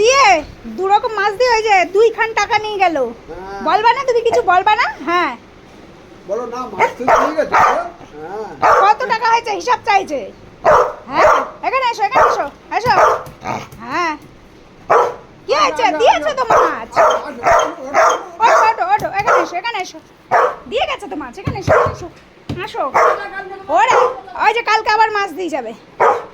দিয়ে দু রকম মাছ দিয়ে ওই যে দুইখান টাকা নিয়ে গেল। হ্যাঁ। বলবা না তুমি কিছু বলবা না? হ্যাঁ। বলো না মাছ তো ঠিক আছে হ্যাঁ। কত টাকা হয়েছে? হিসাব চাইছে। হ্যাঁ? এখানে এসো এখানে এসো এসো। হ্যাঁ। কি হয়েছে? দিয়েছ তো মাছ? ওঠো ওঠো ওঠো এখানে এসো এখানে এসো। দিয়ে গেছে তো মাছ এখানে এসো এসো। আসো। ওরে ওই যে কালকে আবার মাছ দিয়ে যাবে।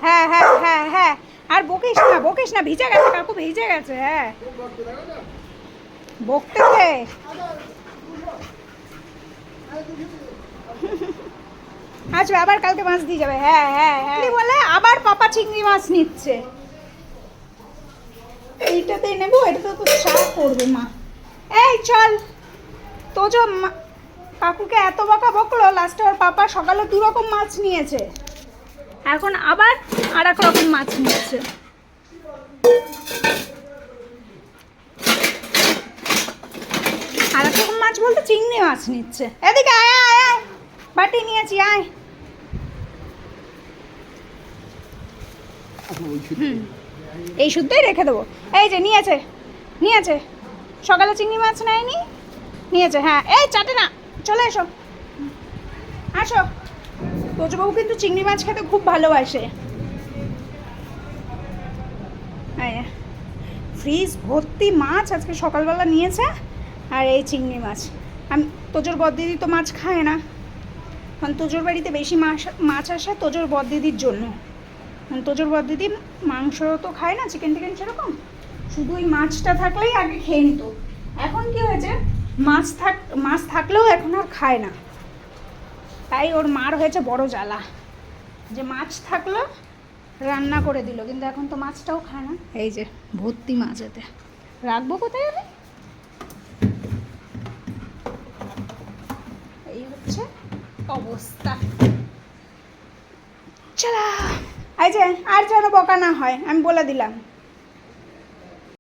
হ্যাঁ হ্যাঁ হ্যাঁ হ্যাঁ। আর বকিস না বকিস না, ভিজে গেছে, কাকু ভিজে গেছে হ্যাঁ। বকতেছে। আসবে আবার কালকে মাছ দিয়ে যাবে হ্যাঁ হ্যাঁ হ্যাঁ। বলে আবার পাপা চিংড়ি মাছ নিচ্ছে। এইটাতেই নেব, এটাতে তো চা করবে, মা। এই, চল। তো যে কাকুকে এত বকা বকলো, লাস্টে ওর পাপা সকালে দু রকম মাছ নিয়েছে। এখন আবার আর এক রকম মাছ নিচ্ছে। আর এক রকম মাছ বলতে চিংড়ি মাছ নিচ্ছে। এদিকে আয় আয় বাটি নিয়েছি, আয়। এই শুদ্ধই রেখে দেবো। এই যে, নিয়েছে নিয়েছে। সকালে চিংড়ি মাছ নেয়নি, নিয়েছে হ্যাঁ। এই, চাটে না, চলে এসো। আসো। তোজবাবু কিন্তু চিংড়ি মাছ খেতে খুব ভালোবাসে। ফ্রিজ ভর্তি মাছ আজকে সকালবেলা নিয়েছে, আর এই চিংড়ি মাছ। আমি, তোজোর বদিদি তো মাছ খায় না। কারণ তোজোর বাড়িতে বেশি মাছ মাছ আসে তোজোর বদিদির জন্য। তোজোর বদিদি মাংস তো খায় না চিকেন টিকেন সেরকম। শুধু ওই মাছটা থাকলেই আগে খেয়ে নিত। এখন কি হয়েছে? মাছ থাক, মাছ থাকলেও এখন আর খায় না। তাই ওর মার হয়েছে বড় জ্বালা। যে মাছ থাকল, রান্না করে দিল। কিন্তু এখন তো মাছটাও খায় না। এই যে, ভর্তি মাছ এতে। রাখব কোথায় আমি? এই হচ্ছে অবস্থা। চলা! এই যে, আর যেন বকা না হয়, আমি বলে দিলাম।